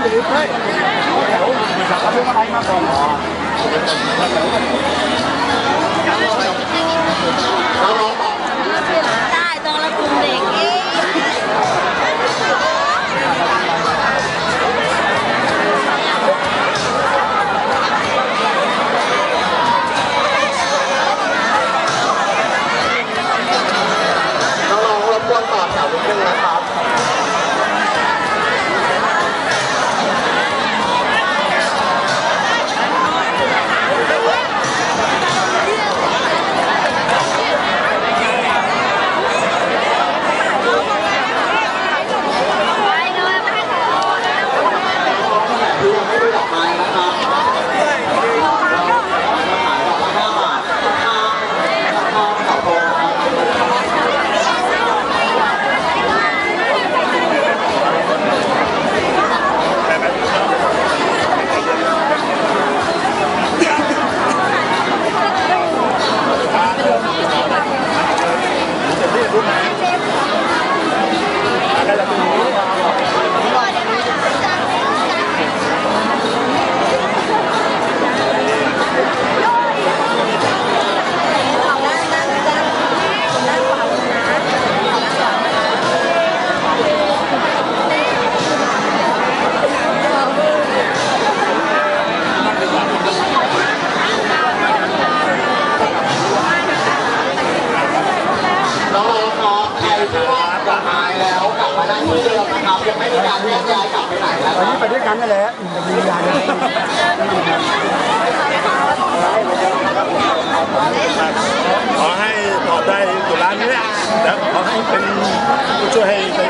ไม่แถวเอาพวกอะไรมาก่อน ได้ตรงละกลุ่มเด็กเอง น้องๆรบกวนต่อแถวนิดนึงนะครับ ไปเลยไปให้เขา คือยังไม่ได้ดอกไม้นะครับเราขายดอกละห้าบาทข้าวข้าวเสาโตนะครับ น้องๆครับใครที่ว่าดอกไม้แล้วกลับ มานั่งที่เดิมนะครับยังไม่มีการแยกย้ายกลับไปไหนนะควันรับ นี้ไปด้วยกันนั่นแหละจะมีงานขอให้ตอบได้ตุลานี้แหละแล้วขอให้เป็นผู้ช่วยให้ในทีมป